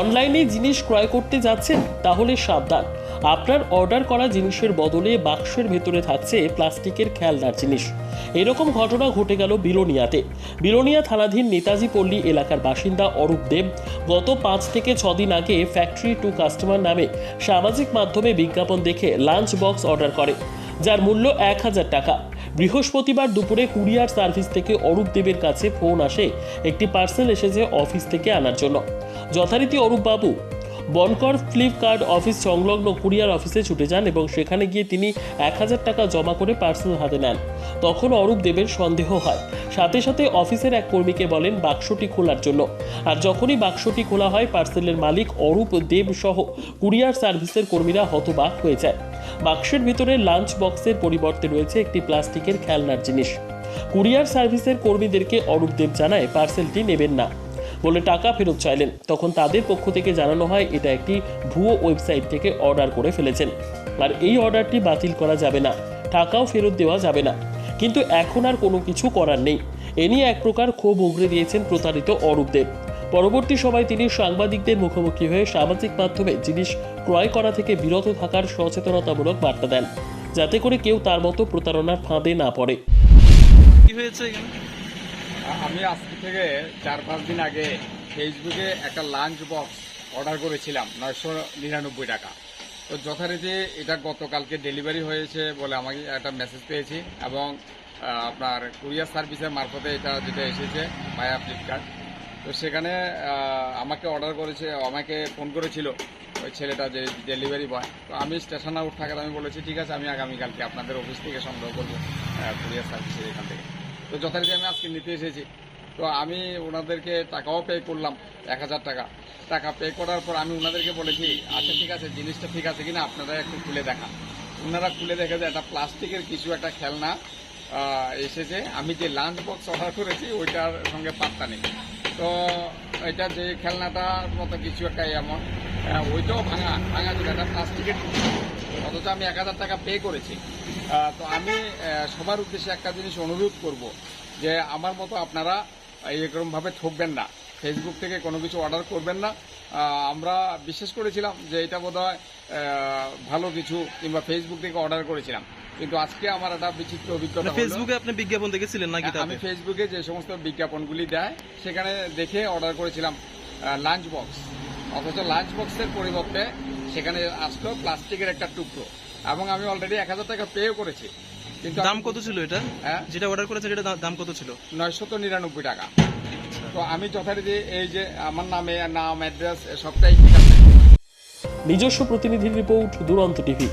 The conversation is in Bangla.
অনলাইনে জিনিস ক্রয় করতে যাচ্ছেন, তাহলে সাবধান। আপনার অর্ডার করা জিনিসের বদলে বাক্সের ভেতরে থাকছে প্লাস্টিকের খেলনার জিনিস। এরকম ঘটনা ঘটে গেল বিলোনিয়াতে। বিলোনিয়া থানাধীন নেতাজি পল্লী এলাকার বাসিন্দা অরূপ দেব গত পাঁচ থেকে ছদিন আগে ফ্যাক্টরি টু কাস্টমার নামে সামাজিক মাধ্যমে বিজ্ঞাপন দেখে লাঞ্চ বক্স অর্ডার করে, যার মূল্য এক হাজার টাকা। বৃহস্পতিবার দুপুরে কুরিয়ার সার্ভিস থেকে অরূপ দেবের কাছে ফোন আসে। একটি পার্সেল এসেছে অফিস থেকে আনার জন্য। যথারীতি অরূপ বাবু বনকর ফ্লিপকার্ট অফিস সংলগ্ন কুরিয়ার অফিসে ছুটে যান এবং সেখানে গিয়ে তিনি এক হাজার টাকা জমা করে পার্সেল হাতে নেন। তখন অরূপ দেবের সন্দেহ হয়। সাথে সাথে অফিসের এক কর্মীকে বলেন বাক্সটি খোলার জন্য। আর যখনই বাক্সটি খোলা হয়, পার্সেলের মালিক অরূপ দেব সহ কুরিয়ার সার্ভিসের কর্মীরা হতবাক হয়ে যায়। বাক্সের ভিতরে লাঞ্চ বক্সের পরিবর্তে রয়েছে একটি প্লাস্টিকের খেলনার জিনিস। কুরিয়ার সার্ভিসের কর্মীদেরকে অরূপ দেব জানায়, পার্সেলটি নেবেন না। বলে টাকা ফেরত চাইলেন। তখন তাদের পক্ষ থেকে জানানো হয়, এটা একটি ভুয়ো ওয়েবসাইট থেকে অর্ডার করে ফেলেছেন। আর এই অর্ডারটি বাতিল করা যাবে না, টাকাও ফেরত দেওয়া যাবে না। কিন্তু এখন আর কোনো কিছু করার নেই। এ নিয়ে এক প্রকার ক্ষোভ উগরে দিয়েছেন প্রতারিত অরূপ দেব। পরবর্তী সময় তিনি সাংবাদিকদের মুখোমুখি হয়ে সামাজিক মাধ্যমে জিনিস ক্রয় করা থেকে বিরত থাকার সচেতনতামূলক বার্তা দেন, যাতে করে কেউ তার মতো প্রতারণার ফাঁদে না পড়ে। হয়েছে আমি আজকে থেকে চার পাঁচ দিন আগে ফেসবুকে একটা লাঞ্চ বক্স অর্ডার করেছিলাম, নয়শো নিরানব্বই টাকা। তো যথারীতি এটা গতকালকে ডেলিভারি হয়েছে বলে আমাকে একটা মেসেজ পেয়েছি এবং আপনার কুরিয়ার সার্ভিসের মারফতে এটা যেটা এসেছে মায়া ফ্লিপকার্ট তো সেখানে আমাকে অর্ডার করেছে আমাকে ফোন করেছিল, ওই ছেলেটা যে ডেলিভারি বয় তো আমি স্টেশন আউট থাকার আমি বলেছি, ঠিক আছে, আমি আগামীকালকে আপনাদের অফিস থেকে সংগ্রহ করব কুরিয়ার সার্ভিসের এখান থেকে। তো যথারীতি আমি আজকে নিতে এসেছি। তো আমি ওনাদেরকে টাকাও পে করলাম, এক হাজার টাকা। টাকা পে করার পর আমি ওনাদেরকে বলেছি আচ্ছা ঠিক আছে, জিনিসটা ঠিক আছে কিনা আপনারা একটু খুলে দেখান ওনারা খুলে দেখে যে একটা প্লাস্টিকের কিছু একটা খেলনা এসেছে। আমি যে লাঞ্চ বক্স অর্ডার করেছি, ওইটার সঙ্গে পাত্তা নেই। তো এটা যে খেলনাটার মতো কিছু একটা এমন ওইটাও ভাঙা ভাঙা ছিল একটা প্লাস্টিকের অথচ আমি এক হাজার টাকা পে করেছি। তো আমি সবার উদ্দেশ্যে একটা জিনিস অনুরোধ করব যে আমার মতো আপনারা এরকমভাবে ঠকবেন না। ফেসবুক থেকে কোনো কিছু অর্ডার করবেন না। আমরা বিশ্বাস করেছিলাম যে এটা আহ, ভালো কিছু কিংবা ফেসবুক থেকে অর্ডার করেছিলাম। কিন্তু আজকে আমার একটা বিচিত্র অভিজ্ঞতা মানে ফেসবুকে আপনি বিজ্ঞাপন দেখেছিলেন নাকি হ্যাঁ, আমি ফেসবুকে যে সমস্ত বিজ্ঞাপনগুলি দেয় সেখানে দেখে অর্ডার করেছিলাম লাঞ্চ বক্স অথচ লাঞ্চ বক্সের পরিবর্তে সেখানে আসলো প্লাস্টিকের একটা টুকরো। এবং আমি অলরেডি এক হাজার টাকা পেও করেছি। কিন্তু দাম কত ছিল এটা? হ্যাঁ? যেটা অর্ডার করেছে এটা দাম কত ছিল? নয়শত নিরানব্বই টাকা। তো আমি যথারীতি এই যে আমার নামে নাম অ্যাড্রেস সবটাই নিজস্ব প্রতিনিধির রিপোর্ট দুরন্ত টিভি